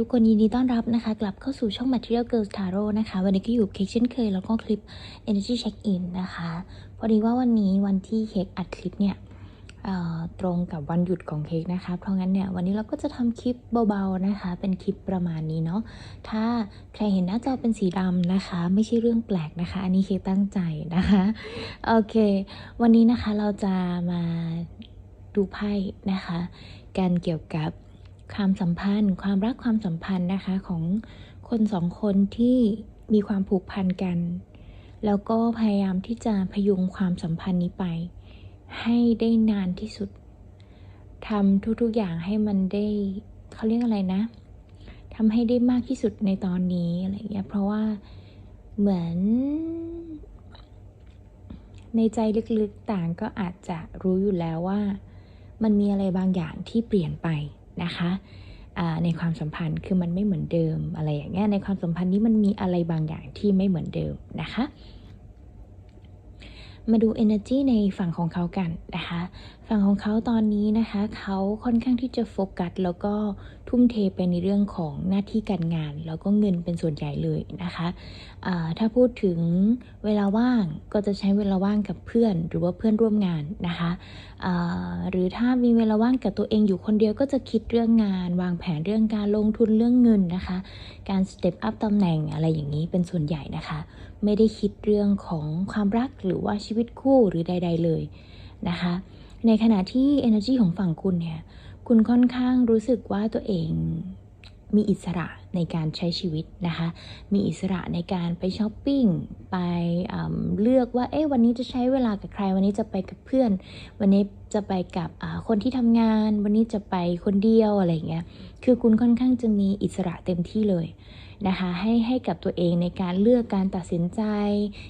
ทุกคนยินดีต้อนรับนะคะ กลับเข้าสู่ช่อง Material Girls Tarot นะคะ วันนี้ก็อยู่เค้กเช่นเคย แล้วก็คลิป Energy Check In นะคะ พอดีว่าวันนี้วันที่เค้กอัดคลิปเนี่ยตรงกับวันหยุดของเค้กนะคะ เพราะงั้นเนี่ยวันนี้เราก็จะทำคลิปเบาๆนะคะ เป็นคลิปประมาณนี้เนาะ ถ้าใครเห็นหน้าจอเป็นสีดำนะคะ ไม่ใช่เรื่องแปลกนะคะ อันนี้เค้กตั้งใจนะคะ โอเค วันนี้นะคะเราจะมาดูไพ่นะคะ การเกี่ยวกับ ความสัมพันธ์ ความรักความสัมพันธ์นะคะของคนสองคนที่มีความผูกพันกัน แล้วก็พยายามที่จะพยุงความสัมพันธ์นี้ไป ให้ได้นานที่สุดทำทุกๆอย่างให้มันได้เขาเรียกอะไรนะทำให้ได้มากที่สุดในตอนนี้อะไรอย่างเงี้ยเพราะว่าเหมือนในใจลึกๆต่างก็อาจจะรู้อยู่แล้วว่า มันมีอะไรบางอย่างที่เปลี่ยนไป นะคะในความสัมพันธ์คือมันไม่เหมือนเดิมอะไรอย่างเงี้ยในความสัมพันธ์นี้มันมีอะไรบางอย่างที่ไม่เหมือนเดิมนะคะ มาดู energy ในฝั่งของเขากันนะคะ ฝั่งของเขาตอนนี้นะคะ เขาค่อนข้างที่จะโฟกัสแล้วก็ทุ่มเทไปในเรื่องของหน้าที่การงาน แล้วก็เงินเป็นส่วนใหญ่เลยนะคะถ้าพูดถึงเวลาว่างก็จะใช้เวลาว่างกับเพื่อน หรือว่าเพื่อนร่วมงานนะคะหรือถ้ามีเวลาว่างกับตัวเองอยู่คนเดียวก็จะคิดเรื่องงาน วางแผนเรื่องการลงทุนเรื่องเงินนะคะ การสเต็ปอัพตำแหน่งอะไรอย่างนี้เป็นส่วนใหญ่นะคะ ไม่ได้คิดเรื่องของความรักหรือว่าชีวิตคู่หรือใด ๆ เลยนะคะ ในขณะที่ energy ของฝั่งคุณเนี่ย คุณค่อนข้างรู้สึกว่าตัวเองมีอิสระในการใช้ชีวิตนะคะ มีอิสระในการไปช้อปปิ้ง ไปเลือกว่า เอ๊ะ วันนี้จะใช้เวลากับใคร วันนี้จะไปกับเพื่อน วันนี้ จะไปกับคนที่ทำงาน วันนี้จะไปคนเดียวอะไรเงี้ย คือคุณค่อนข้างจะมีอิสระเต็มที่เลยนะคะให้ให้กับตัวเองในการเลือกการตัดสินใจ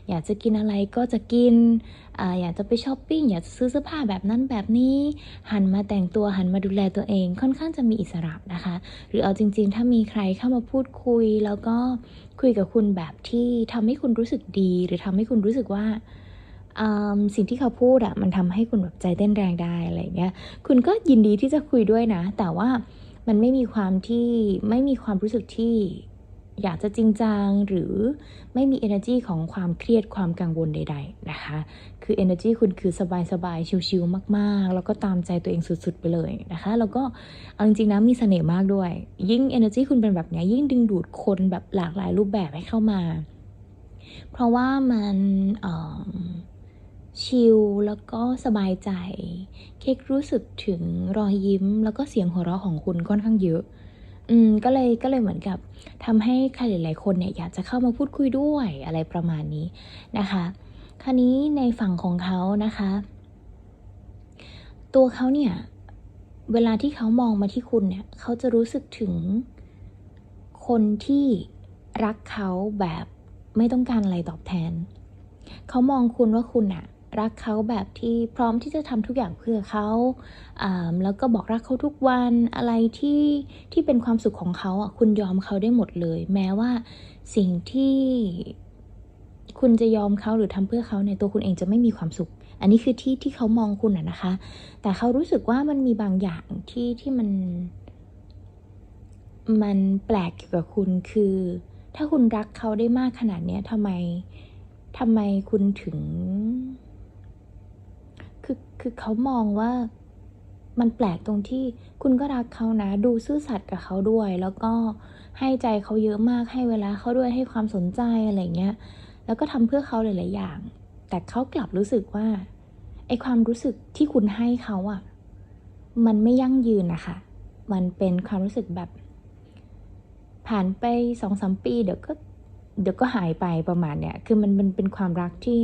อยากจะกินอะไรก็จะกินออยากจะไปช้อปปิ้งอยากจะซื้อเสื้อผ้าแบบนั้นแบบนี้หันมาแต่งตัวหันมาดูแลตัวเอง ค่อนข้างจะมีอิสระนะคะ หรือเอาจริง ๆ ถ้ามีใครเข้ามาพูดคุย แล้วก็คุยกับคุณแบบที่ทำให้คุณรู้สึกดี หรือทำให้คุณรู้สึกว่า สิ่งที่เขาพูดอะมันทำให้คุณแบบใจเต้นแรงได้อะไรเงี้ย คุณก็ยินดีที่จะคุยด้วยนะ แต่ว่ามันไม่มีความที่ไม่มีความรู้สึกที่อยากจะจริงจังหรือไม่มี energy ของความเครียดความกังวลใด ๆ นะคะ คือ energy คุณคือสบายๆ ชิลๆ มากๆ แล้วก็ตามใจตัวเองสุด ๆ ไปเลยนะคะ แล้วก็เอาจริงๆนะมีเสน่ห์มากด้วย ยิ่ง energy คุณเป็นแบบเนี้ยยิ่งดึงดูดคนแบบหลากหลายรูปแบบให้เข้ามา เพราะว่ามันเอิ่ม ชิลแล้วก็สบายใจ เค้กรู้สึกถึงรอยยิ้มแล้วก็เสียงหัวเราะของคุณค่อนข้างเยอะ อืมก็เลยก็เลยเหมือนกับทำให้ใครหลาย ๆ คนเนี่ยอยากจะเข้ามาพูดคุยด้วยอะไรประมาณนี้นะคะ คราวนี้ในฝั่งของเขานะคะ ตัวเขาเนี่ย เวลาที่เขามองมาที่คุณเนี่ยเขาจะรู้สึกถึงคนที่รักเขาแบบไม่ต้องการอะไรตอบแทน เขามองคุณว่าคุณอะ รักเขาแบบที่พร้อมที่จะทำทุกอย่างเพื่อเขาแล้วก็บอกรักเขาทุกวันอะไรที่ที่เป็นความสุขของเขาอะคุณยอมเขาได้หมดเลย แม้ว่าสิ่งที่คุณจะยอมเขาหรือทำเพื่อเขาเนี่ยตัวคุณเองจะไม่มีความสุข อันนี้คือที่ที่เขามองคุณอะนะคะ แต่เขารู้สึกว่ามันมีบางอย่างที่ที่มัน มันแปลกเกี่ยวกับคุณคือ ถ้าคุณรักเขาได้มากขนาดเนี้ยทำไมทำไมคุณถึง คือเขามองว่ามันแปลกตรงที่คุณก็รักเขานะ ดูซื่อสัตย์กับเขาด้วย แล้วก็ให้ใจเขาเยอะมากให้เวลาเขาด้วยให้ความสนใจอะไรเงี้ย แล้วก็ทำเพื่อเขาหลาย ๆ อย่าง แต่เขากลับรู้สึกว่าไอความรู้สึกที่คุณให้เขาอะมันไม่ยั่งยืนนะคะ มันเป็นความรู้สึกแบบ ผ่านไปสองสามปี เดี๋ยวก็เดี๋ยวก็หายไปประมาณเนี้ยคือมันมันเป็นความรักที่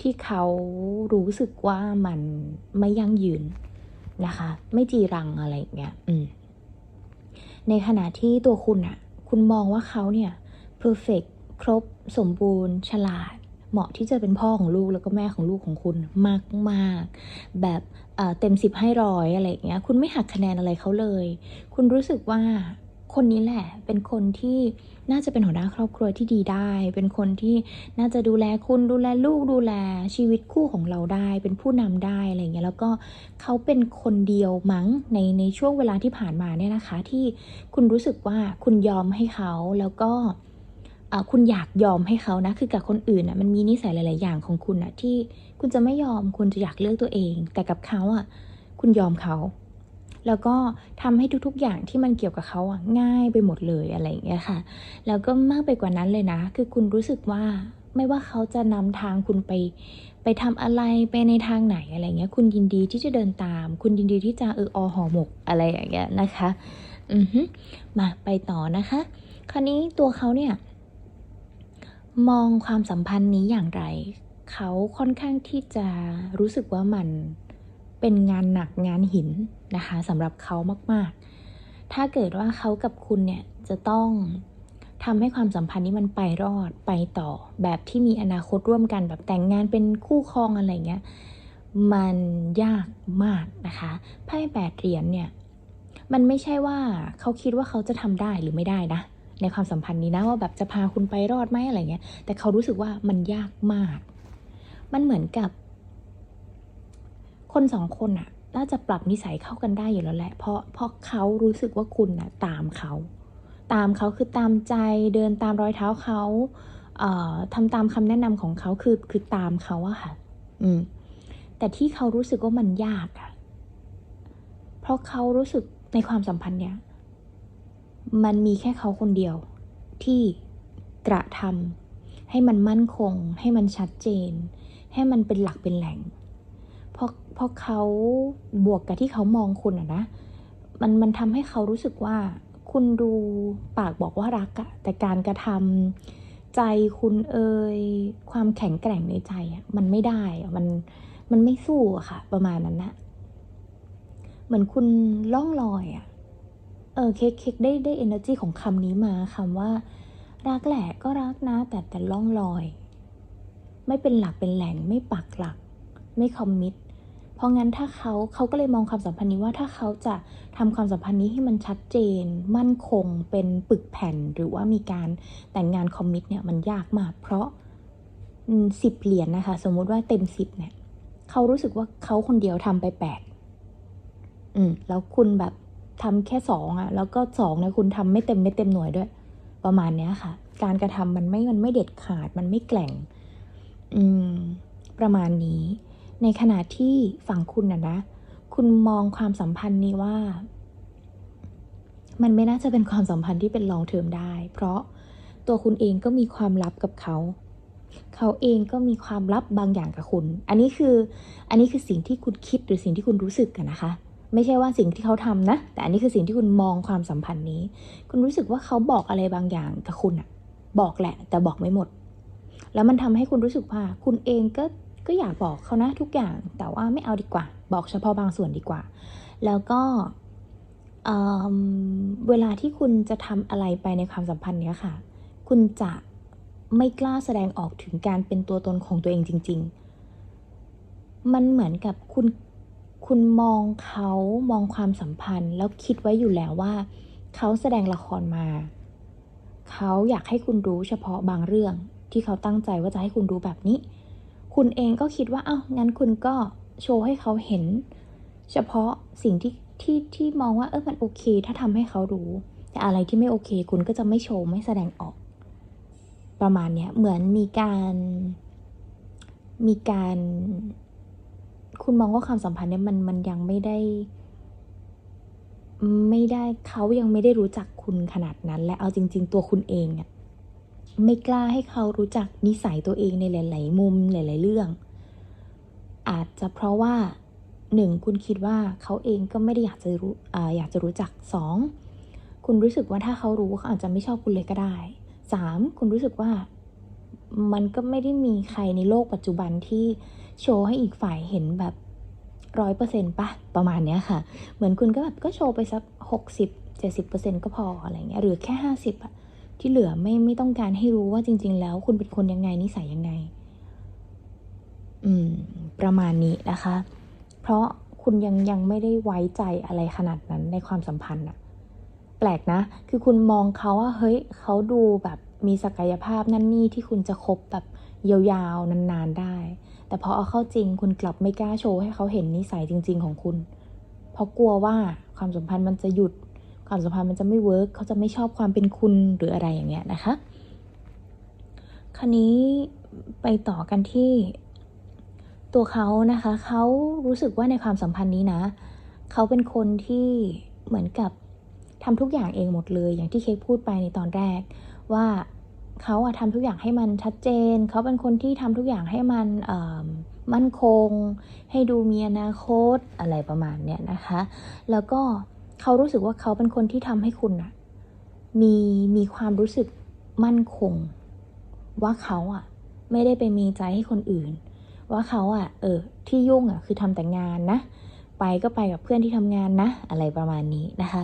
ที่เขารู้สึกว่ามันไม่ยั่งยืนนะคะ ไม่จีรังอะไรอย่างเงี้ยอืมในขณะที่ตัวคุณอะคุณมองว่าเขาเนี่ย perfect ครบสมบูรณ์ ฉลาด เหมาะที่จะเป็นพ่อของลูกแล้วก็แม่ของลูกของคุณมากมากแบบเอ่อเต็มสิบให้ร้อยอะไรอย่างเงี้ย คุณไม่หักคะแนนอะไรเขาเลย คุณรู้สึกว่า คนนี้แหละเป็นคนที่น่าจะเป็นหัวหน้าครอบครัวที่ดีได้ เป็นคนที่น่าจะดูแลคุณดูแลลูกดูแลชีวิตคู่ของเราได้ เป็นผู้นำได้อะไรเงี้ยแล้วก็เขาเป็นคนเดียวมั้งในในช่วงเวลาที่ผ่านมาเนี่ยนะคะ ที่คุณรู้สึกว่าคุณยอมให้เขาแล้วก็คุณอยากยอมให้เขานะ คือกับคนอื่นอะมันมีนิสัยหลาย ๆ อย่างของคุณอะที่คุณจะไม่ยอมคุณจะอยากเลือกตัวเอง แต่กับเขาอะคุณยอมเขา แล้วก็ทำให้ทุกๆอย่างที่มันเกี่ยวกับเขาอะง่ายไปหมดเลยอะไรอย่างเงี้ยค่ะ แล้วก็มากไปกว่านั้นเลยนะ คือคุณรู้สึกว่าไม่ว่าเขาจะนำทางคุณไป ไปทำอะไรไปในทางไหนอะไรเงี้ย คุณยินดีที่จะเดินตาม คุณยินดีที่จะเอออห่อหมกอะไรอย่างเงี้ยนะคะ อือฮึมาไปต่อนะคะ คราวนี้ตัวเขาเนี่ย มองความสัมพันธ์นี้อย่างไร เขาค่อนข้างที่จะรู้สึกว่ามัน เป็นงานหนักงานหินนะคะสำหรับเขามากๆ ถ้าเกิดว่าเขากับคุณเนี่ยจะต้องทำให้ความสัมพันธ์นี้มันไปรอดไปต่อ แบบที่มีอนาคตร่วมกันแบบแต่งงานเป็นคู่ครองอะไรเงี้ยมันยากมากนะคะไพ่แปดเหรียญเนี่ยมันไม่ใช่ว่าเขาคิดว่าเขาจะทำได้หรือไม่ได้นะ ในความสัมพันธ์นี้นะว่าแบบจะพาคุณไปรอดไหมอะไรเงี้ย แต่เขารู้สึกว่ามันยากมาก มันเหมือนกับ คนสองคนอะน่าจะปรับนิสัยเข้ากันได้อยู่แล้วแหละ เพราะเพราะเขารู้สึกว่าคุณอะตามเขา ตามเขาคือตามใจเดินตามรอยเท้าเขาเอ่อทำตามคำแนะนำของเขาคือคือตามเขาอะค่ะ อืม แต่ที่เขารู้สึกว่ามันยากอะเพราะเขารู้สึกในความสัมพันธ์เนี้ยมันมีแค่เขาคนเดียว ที่กระทำให้มันมั่นคง ให้มันชัดเจน ให้มันเป็นหลักเป็นแหล่ง เพราะเขาบวกกับที่เขามองคุณอะนะ มันมันทำให้เขารู้สึกว่าคุณดูปากบอกว่ารักอะแต่การกระทำใจคุณเอ่ยความแข็งแกร่งในใจอะมันไม่ได้อะมันมันไม่สู้อะค่ะ ประมาณนั้นนะเหมือนคุณล่องลอยอะเออเค้กเค้กได้ได้ energy ของคำนี้มาคำว่า รักแหละก็รักนะ แต่แต่ล่องลอย ไม่เป็นหลักเป็นแหล่งไม่ปักหลัก ไม่คอมมิต เพราะงั้นถ้าเขาเขาก็เลยมองความสัมพันธ์นี้ว่าถ้าเขาจะทำความสัมพันธ์นี้ให้มันชัดเจน มั่นคงเป็นปึกแผ่น หรือว่ามีการแต่งงานคอมมิตเนี่ยมันยากมาก เพราะสิบเหรียญนะคะ สมมุติว่าเต็มสิบเนี่ยเขารู้สึกว่าเขาคนเดียวทำไปแปดอืมแล้วคุณแบบทำแค่สองอะแล้วก็สองเนี่ยคุณทำไม่เต็มไม่เต็มหน่วยด้วย ประมาณเนี้ยค่ะ การกระทำมันไม่มันไม่เด็ดขาดมันไม่แกล่ง อืมประมาณนี้ ในขณะที่ฝั่งคุณนะนะ คุณมองความสัมพันธ์นี้ว่า มันไม่น่าจะเป็นความสัมพันธ์ที่เป็นลองเทอมได้ เพราะตัวคุณเองก็มีความลับกับเขา เขาเองก็มีความลับบางอย่างกับคุณ อันนี้คือ อันนี้คือสิ่งที่คุณคิดหรือสิ่งที่คุณรู้สึกกันนะคะ ไม่ใช่ว่าสิ่งที่เขาทำนะ แต่อันนี้คือสิ่งที่คุณมองความสัมพันธ์นี้ คุณรู้สึกว่าเขาบอกอะไรบางอย่างกับคุณอะบอกแหละ แต่บอกไม่หมด แล้วมันทำให้คุณรู้สึกว่า คุณเองก็ ก็อยากบอกเขานะทุกอย่างแต่ว่าไม่เอาดีกว่า บอกเฉพาะบางส่วนดีกว่า แล้วก็เเวลาที่คุณจะทำอะไรไปในความสัมพันธ์เนี้ยค่ะ คุณจะไม่กล้าแสดงออกถึงการเป็นตัวตนของตัวเองจริง ๆ มันเหมือนกับคุณคุณมองเขามองความสัมพันธ์ แล้วคิดไว้อยู่แล้วว่า เขาแสดงละครมา เขาอยากให้คุณรู้เฉพาะบางเรื่องที่เขาตั้งใจว่าจะให้คุณรู้แบบนี้ คุณเองก็คิดว่า เอ้า งั้นคุณก็โชว์ให้เขาเห็น เฉพาะสิ่งที่ที่ที่มองว่า เออมันโอเค ถ้าทำให้เขารู้ แต่อะไรที่ไม่โอเค คุณก็จะไม่โชว์ ไม่แสดงออก ประมาณเนี้ย เหมือนมีการ มีการ คุณมองว่าความสัมพันธ์เนี่ยมันมันยังไม่ได้ ไม่ได้เขายังไม่ได้รู้จักคุณขนาดนั้น และเอาจริง ๆ ตัวคุณเองอะ ไม่กล้าให้เขารู้จักนิสัยตัวเองในหลาย ๆ มุมหลาย ๆ เรื่อง อาจจะเพราะว่าหนึ่งคุณคิดว่าเขาเองก็ไม่ได้อยากจะรู้ออยากจะรู้จักสองคุณรู้สึกว่าถ้าเขารู้เขาอาจจะไม่ชอบคุณเลยก็ได้สามคุณรู้สึกว่ามันก็ไม่ได้มีใครในโลกปัจจุบันที่โชว์ให้อีกฝ่ายเห็นแบบร้อยเปอร์เซ็นต์ปะประมาณเนี้ยค่ะ เหมือนคุณก็แบบก็โชว์ไปสักหกสิบเจ็ดสิบเปอร์เซ็นต์ก็พออะไรเงี้ยหรือแค่ห้าสิบอะ ที่เหลือไม่ไม่ต้องการให้รู้ว่าจริง ๆ แล้วคุณเป็นคนยังไงนิสัยยังไง อืม ประมาณนี้นะคะ เพราะคุณยังยังไม่ได้ไว้ใจอะไรขนาดนั้นในความสัมพันธ์อะแปลกนะ คือคุณมองเขาว่าเฮ้ยเขาดูแบบมีศักยภาพนั่นนี่ที่คุณจะคบแบบยาวๆนานๆได้ แต่พอเอาเข้าจริงคุณกลับไม่กล้าโชว์ให้เขาเห็นนิสัยจริง ๆ ของคุณ เพราะกลัวว่าความสัมพันธ์มันจะหยุด ความสัมพันธ์มันจะไม่เวิร์กเขาจะไม่ชอบความเป็นคุณหรืออะไรอย่างเงี้ยนะคะคราวนี้ไปต่อกันที่ตัวเขานะคะเขารู้สึกว่าในความสัมพันธ์นี้นะเขาเป็นคนที่เหมือนกับทำทุกอย่างเองหมดเลย อย่างที่เค้กพูดไปในตอนแรก ว่าเขาอะทำทุกอย่างให้มันชัดเจน เขาเป็นคนที่ทำทุกอย่างให้มันมั่นคง ให้ดูมีอนาคตอะไรประมาณเนี้ยนะคะ แล้วก็ เขารู้สึกว่าเขาเป็นคนที่ทำให้คุณอะมีมีความรู้สึกมั่นคง ว่าเขาอะไม่ได้ไปมีใจให้คนอื่น ว่าเขาอะเออที่ยุ่งอะคือทำแต่งานนะ ไปก็ไปกับเพื่อนที่ทำงานนะ อะไรประมาณนี้นะคะ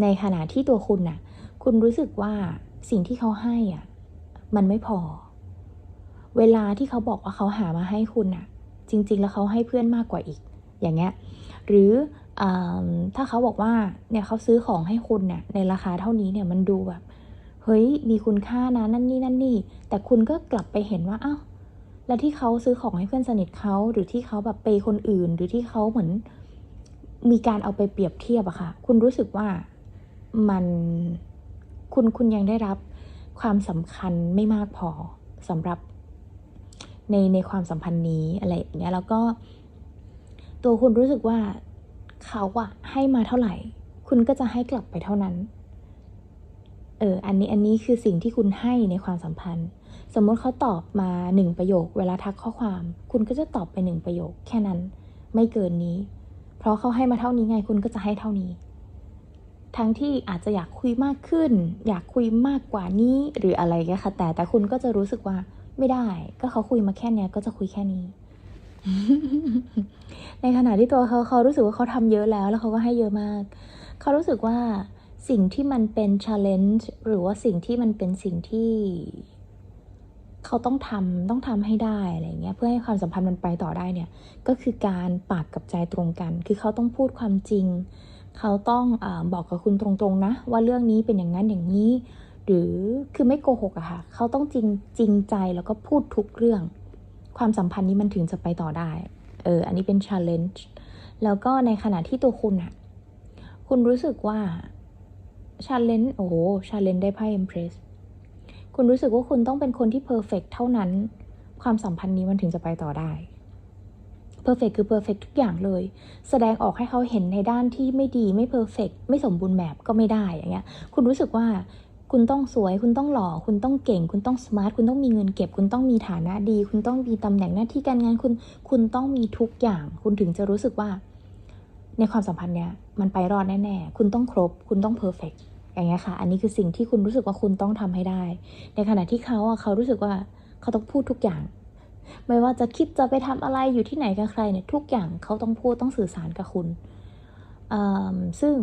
ในขณะที่ตัวคุณน่ะ คุณรู้สึกว่าสิ่งที่เขาให้อะมันไม่พอ เวลาที่เขาบอกว่าเขาหามาให้คุณน่ะ จริง ๆ แล้วเขาให้เพื่อนมากกว่าอีก อย่างเงี้ย หรือ ถ้าเขาบอกว่าเนี่ยเขาซื้อของให้คุณเนี่ยในราคาเท่านี้เนี่ยมันดูแบบเฮ้ยมีคุณค่านะนั่นนี่นั่นนี่ แต่คุณก็กลับไปเห็นว่าอ้าวแล้วที่เขาซื้อของให้เพื่อนสนิทเขาหรือที่เขาแบบเปยคนอื่น หรือที่เขาเหมือน มีการเอาไปเปรียบเทียบอะค่ะ คุณรู้สึกว่ามันคุณคุณยังได้รับความสำคัญไม่มากพอสำหรับในในความสัมพันธ์นี้อะไรอย่างเงี้ยแล้วก็ ตัวคุณรู้สึกว่า เขาอะให้มาเท่าไหร่ คุณก็จะให้กลับไปเท่านั้น เออ อันนี้อันนี้คือสิ่งที่คุณให้ในความสัมพันธ์ สมมติเขาตอบมาหนึ่งประโยค เวลาทักข้อความ คุณก็จะตอบไปหนึ่งประโยค แค่นั้น ไม่เกินนี้ เพราะเขาให้มาเท่านี้ไง คุณก็จะให้เท่านี้ ทั้งที่อาจจะอยากคุยมากขึ้น อยากคุยมากกว่านี้ หรืออะไรก็ค่ะแต่แต่คุณก็จะรู้สึกว่าไม่ได้ ก็เขาคุยมาแค่นี้ก็จะคุยแค่นี้ ในขณะที่ตัวเขาเขารู้สึกว่าเขาทำเยอะแล้ว แล้วเขาก็ให้เยอะมาก เขารู้สึกว่าสิ่งที่มันเป็น challenge หรือว่าสิ่งที่มันเป็นสิ่งที่ เขาต้องทำต้องทำให้ได้อะไรเงี้ย เพื่อให้ความสัมพันธ์มันไปต่อได้เนี่ย ก็คือการปากกับใจตรงกัน คือเขาต้องพูดความจริง เขาต้องอบอกกับคุณตรงๆนะ ว่าเรื่องนี้เป็นอย่างนั้นอย่างนี้ หรือคือไม่โกหกอะค่ะ เขาต้องจริงจริงใจแล้วก็พูดทุกเรื่อง ความสัมพันธ์นี้มันถึงจะไปต่อได้ เออ อันนี้เป็น challenge แล้วก็ในขณะที่ตัวคุณอะคุณรู้สึกว่า challenge โอ้โห challenge ได้ไพ่ impress คุณรู้สึกว่าคุณต้องเป็นคนที่ perfect เท่านั้น ความสัมพันธ์นี้มันถึงจะไปต่อได้เพอร์เฟกคือเพอร์เฟกทุกอย่างเลย แสดงออกให้เขาเห็นในด้านที่ไม่ดีไม่เพอร์เฟกไม่สมบูรณ์แบบก็ไม่ได้อย่างเงี้ย คุณรู้สึกว่า คุณต้องสวย คุณต้องหล่อ คุณต้องเก่ง คุณต้องสมาร์ท คุณต้องมีเงินเก็บ คุณต้องมีฐานะดี คุณต้องมีตำแหน่งหน้าที่การงาน คุณ คุณต้องมีทุกอย่าง คุณถึงจะรู้สึกว่า ในความสัมพันธ์เนี้ยมันไปรอดแน่ๆ คุณต้องครบ คุณต้องเพอร์เฟกอย่างเงี้ยค่ะ อันนี้คือสิ่งที่คุณรู้สึกว่าคุณต้องทำให้ได้ ในขณะที่เขาอะเขารู้สึกว่าเขาต้องพูดทุกอย่าง ไม่ว่าจะคิดจะไปทำอะไรอยู่ที่ไหนกับใครเนี่ยทุกอย่างเขาต้องพูดต้องสื่อสารกับคุณซึ่ง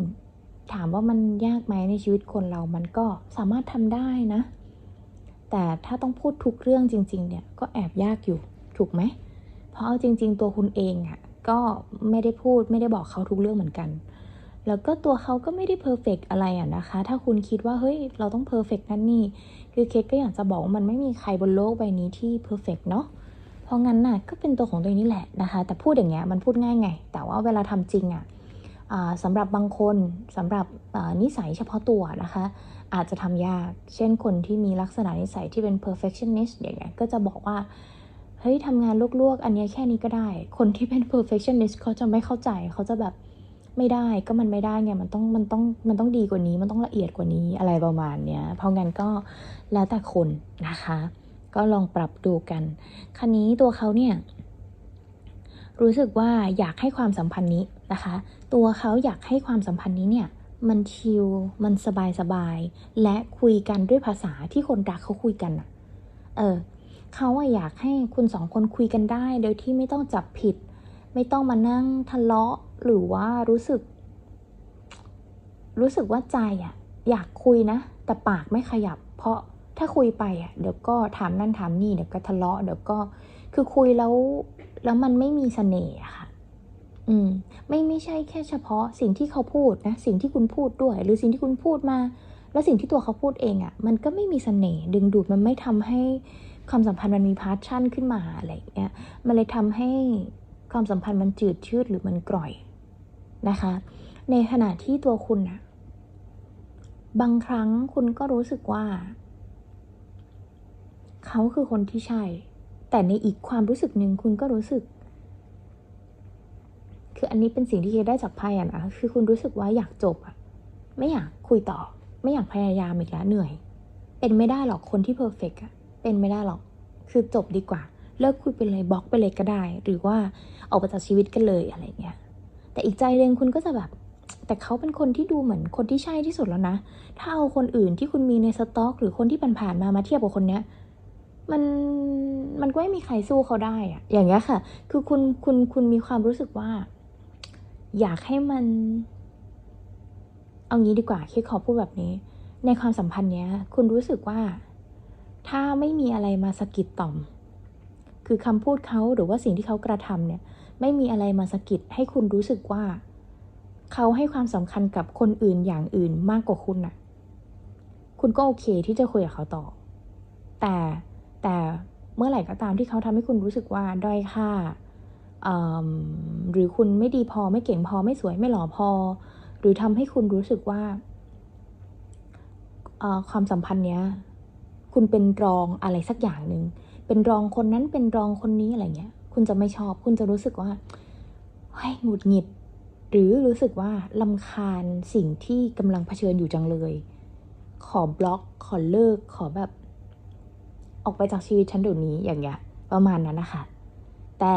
ถามว่ามันยากไหมในชีวิตคนเรามันก็สามารถทำได้นะ แต่ถ้าต้องพูดทุกเรื่องจริง ๆ เนี่ยก็แอบยากอยู่ถูกไหม เพราะเอาจริง ๆ ตัวคุณเองอะ่ะก็ไม่ได้พูดไม่ได้บอกเขาทุกเรื่องเหมือนกัน แล้วก็ตัวเขาก็ไม่ได้เพอร์เฟกอะไรอะนะคะ ถ้าคุณคิดว่าเฮ้ยเราต้องเพอร์เฟกนั่นนี่ คือเคสก็อยากจะบอกว่ามันไม่มีใครบนโลกใบนี้ที่เพอร์เฟกเนาะ เพราะงั้นน่ะก็เป็นตัวของตัวเองนี่แหละนะคะ แต่พูดอย่างเงี้ยมันพูดง่ายไง แต่ว่าเวลาทำจริงอะ่ะ สำหรับบางคนสำหรับนิสัยเฉพาะตัวนะคะ อาจจะทำยาก เช่นคนที่มีลักษณะนิสัยที่เป็น perfectionist อย่างเงี้ยก็จะบอกว่า เฮ้ยทำงานลวกๆ อันนี้แค่นี้ก็ได้ คนที่เป็น perfectionist เขาจะไม่เข้าใจเขาจะแบบไม่ได้ก็มันไม่ได้ไงมันต้องมันต้องมันต้องดีกว่านี้มันต้องละเอียดกว่านี้อะไรประมาณเนี้ยเพราะงั้นก็แล้วแต่คนนะคะ ก็ลองปรับดูกันคันนี้ตัวเขาเนี่ย รู้สึกว่าอยากให้ความสัมพันธ์นี้นะคะ ตัวเขาอยากให้ความสัมพันธ์นี้เนี่ยมันชิลมันสบายสบายและคุยกันด้วยภาษาที่คนรักเขาคุยกันอะเออเขาอยากให้คุณสองคนคุยกันได้ โดยที่ไม่ต้องจับผิด ไม่ต้องมานั่งทะเลาะหรือว่ารู้สึก รู้สึกว่าใจอะอยากคุยนะ แต่ปากไม่ขยับ เพราะถ้าคุยไปอะเดี๋ยวก็ถามนั่นถามนี่เดี๋ยวก็ทะเลาะเดี๋ยวก็ คือคุยแล้วแล้วมันไม่มีเสน่ห์ค่ะ อืม ไม่ไม่ใช่แค่เฉพาะสิ่งที่เขาพูดนะ สิ่งที่คุณพูดด้วย หรือสิ่งที่คุณพูดมา แล้วสิ่งที่ตัวเขาพูดเองอะ่ะ มันก็ไม่มีเสน่ห์ดึงดูดมันไม่ทำให้ความสัมพันธ์มันมีพาร์ชั่นขึ้นมาอะไรอย่างเงี้ย มันเลยทำให้ความสัมพันธ์มันจืดชืดหรือมันกร่อยนะคะ ในขณะที่ตัวคุณอะบางครั้งคุณก็รู้สึกว่า เขาคือคนที่ใช่ แต่ในอีกความรู้สึกหนึ่งคุณก็รู้สึก คืออันนี้เป็นสิ่งที่เคได้จากไพ่อะนะคือคุณรู้สึกว่าอยากจบอะไม่อยากคุยต่อ ไม่อยากพยายามอีกแล้วเหนื่อย เป็นไม่ได้หรอกคนที่เพอร์เฟกอะเป็นไม่ได้หรอกคือจบดีกว่า เลิกคุยไปเลยบล็อกไปเลยก็ได้ หรือว่าออกไปจากชีวิตกันเลยอะไรเงี้ยแต่อีกใจหนึ่งคุณก็จะแบบ แต่เขาเป็นคนที่ดูเหมือนคนที่ใช่ที่สุดแล้วนะ ถ้าเอาคนอื่นที่คุณมีในสต็อก หรือคนที่ผ่านๆมามาเทียบกับคนเนี้ย มันมันก็ไม่มีใครสู้เขาได้อะอย่างเงี้ยค่ะ คือคุณคุณคุณมีความรู้สึกว่า อยากให้มัน เอางี้ดีกว่าคิดขอพูดแบบนี้ ในความสัมพันธ์เนี้ย คุณรู้สึกว่า ถ้าไม่มีอะไรมาสะกิดต่อม คือคำพูดเขาหรือว่าสิ่งที่เขากระทำเนี่ย ไม่มีอะไรมาสะกิดให้คุณรู้สึกว่า เขาให้ความสำคัญกับคนอื่นอย่างอื่นมากกว่าคุณน่ะคุณก็โอเคที่จะคุยกับเขาต่อ แต่ แต่เมื่อไหร่ก็ตามที่เขาทำให้คุณรู้สึกว่าด้อยค่าหรือคุณไม่ดีพอไม่เก่งพอไม่สวยไม่หล่อพอ หรือทำให้คุณรู้สึกว่าความสัมพันธ์เนี้ยคุณเป็นรองอะไรสักอย่างหนึ่งเป็นรองคนนั้นเป็นรองคนนี้อะไรเงี้ย คุณจะไม่ชอบคุณจะรู้สึกว่าเฮ้ยหงุดหงิด หรือรู้สึกว่าลำคาญสิ่งที่กำลังเผชิญอยู่จังเลย ขอบล็อก ขอเลิก ขอแบบ ออกไปจากชีวิตฉันเดี๋ยวนี้อย่างเงี้ยประมาณนั้นนะคะ แต่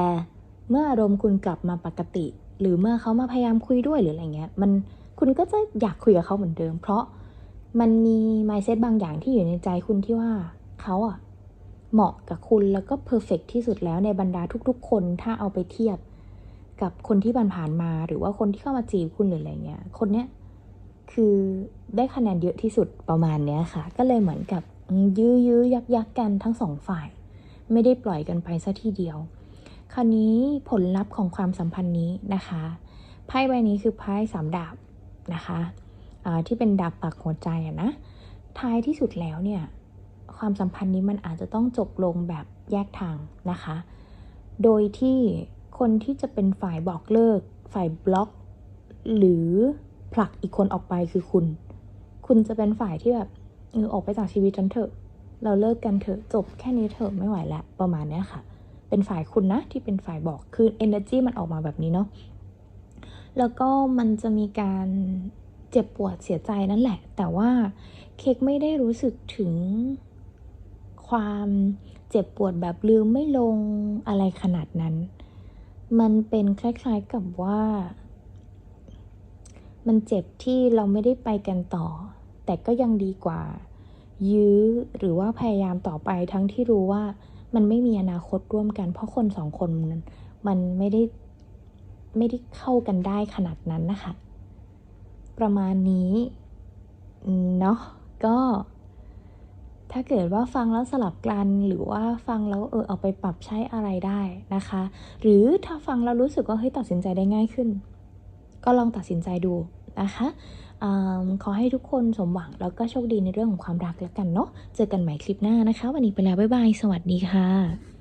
เมื่ออารมณ์คุณกลับมาปกติ หรือเมื่อเขามาพยายามคุยด้วยหรืออะไรเงี้ยมันคุณก็จะอยากคุยกับเขาเหมือนเดิม เพราะมันมีไมเซตบางอย่างที่อยู่ในใจคุณที่ว่าเขาอะเหมาะกับคุณแล้วก็เพอร์เฟกที่สุดแล้วในบรรดาทุกๆ คนถ้าเอาไปเทียบกับคนที่ผ่านๆมา หรือว่าคนที่เข้ามาจีบคุณหรืออะไรเงี้ยคนเนี้ยคือได้คะแนนเยอะที่สุดประมาณเนี้ยค่ะ ก็เลยเหมือนกับ ยื้อยื้อยักยักกันทั้งสองฝ่าย ไม่ได้ปล่อยกันไปซะทีเดียว คราวนี้ผลลัพธ์ของความสัมพันธ์นี้นะคะไพ่ใบนี้คือไพ่สามดาบนะคะที่เป็นดาบปักหัวใจอะนะท้ายที่สุดแล้วเนี่ยความสัมพันธ์นี้มันอาจจะต้องจบลงแบบแยกทางนะคะ โดยที่คนที่จะเป็นฝ่ายบอกเลิก ฝ่ายบล็อก หรือผลักอีกคนออกไปคือคุณ คุณจะเป็นฝ่ายที่แบบ เออออกไปจากชีวิตฉันเถอะ เราเลิกกันเถอะจบแค่นี้เถอะไม่ไหวแล้วประมาณนี้ค่ะ เป็นฝ่ายคุณนะที่เป็นฝ่ายบอกคือ energy มันออกมาแบบนี้เนาะแล้วก็มันจะมีการเจ็บปวดเสียใจนั่นแหละ แต่ว่าเค้กไม่ได้รู้สึกถึงความเจ็บปวดแบบลืมไม่ลงอะไรขนาดนั้น มันเป็นคล้ายๆกับว่า มันเจ็บที่เราไม่ได้ไปกันต่อ แต่ก็ยังดีกว่า ยื้อหรือว่าพยายามต่อไปทั้งที่รู้ว่ามันไม่มีอนาคตร่วมกัน เพราะคนสองคนมันมันไม่ได้ไม่ได้เข้ากันได้ขนาดนั้นนะคะ ประมาณนี้เนาะก็ถ้าเกิดว่าฟังแล้วสลับกันหรือว่าฟังแล้วเออเอาไปปรับใช้อะไรได้นะคะ หรือถ้าฟังแล้วรู้สึกว่าเฮ้ยตัดสินใจได้ง่ายขึ้น ก็ลองตัดสินใจดูนะคะ อขอให้ทุกคนสมหวังแล้วก็โชคดีในเรื่องของความรักแล้วกันเนาะเจอกันใหม่คลิปหน้านะคะ วันนี้ไปแล้วบ๊ายบายสวัสดีค่ะ